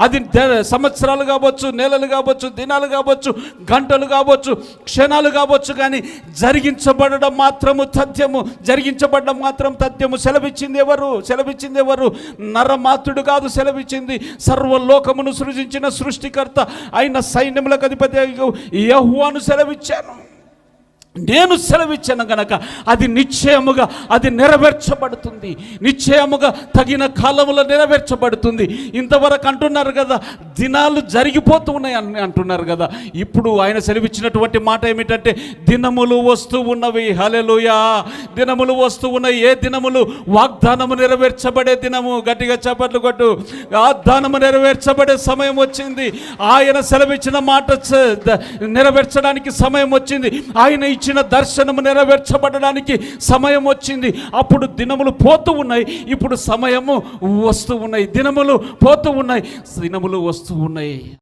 అది సంవత్సరాలు కావచ్చు నెలలు కావచ్చు దినాలు కావచ్చు గంటలు కావచ్చు క్షణాలు కావచ్చు కానీ జరిగించబడడం మాత్రము తథ్యము. జరిగించబడడం మాత్రం తథ్యము. సెలవిచ్చింది ఎవరు? సెలవిచ్చింది ఎవరు? నరమాతుడు కాదు సెలవిచ్చింది. సర్వలోకమును సృజించిన సృష్టికర్త అయిన సైన్యములకు అధిపతి యహువాను సెలవిచ్చాను. నేను సెలవిచ్చాను గనక అది నిశ్చయముగా అది నెరవేర్చబడుతుంది. నిశ్చయముగా తగిన కాలములో నెరవేర్చబడుతుంది. ఇంతవరకు అంటున్నారు కదా దినాలు జరిగిపోతూ ఉన్నాయి అని అంటున్నారు కదా. ఇప్పుడు ఆయన సెలవిచ్చినటువంటి మాట ఏమిటంటే దినములు వస్తూ ఉన్నవి హలెలుయా దినములు వస్తూ ఉన్నాయి ఏ దినములు? వాగ్దానము నెరవేర్చబడే దినము. గట్టిగా చప్పట్లు కొట్టు. వాగ్దానము నెరవేర్చబడే సమయం వచ్చింది. ఆయన సెలవిచ్చిన మాట నెరవేర్చడానికి సమయం వచ్చింది. ఆయన ఇచ్చిన దర్శనము నెరవేర్చబడడానికి సమయం వచ్చింది. అప్పుడు దినములు పోతూ ఉన్నాయి. ఇప్పుడు సమయము వస్తూ ఉన్నాయి. దినములు పోతూ ఉన్నాయి. దినములు వస్తూ ఉన్నాయి.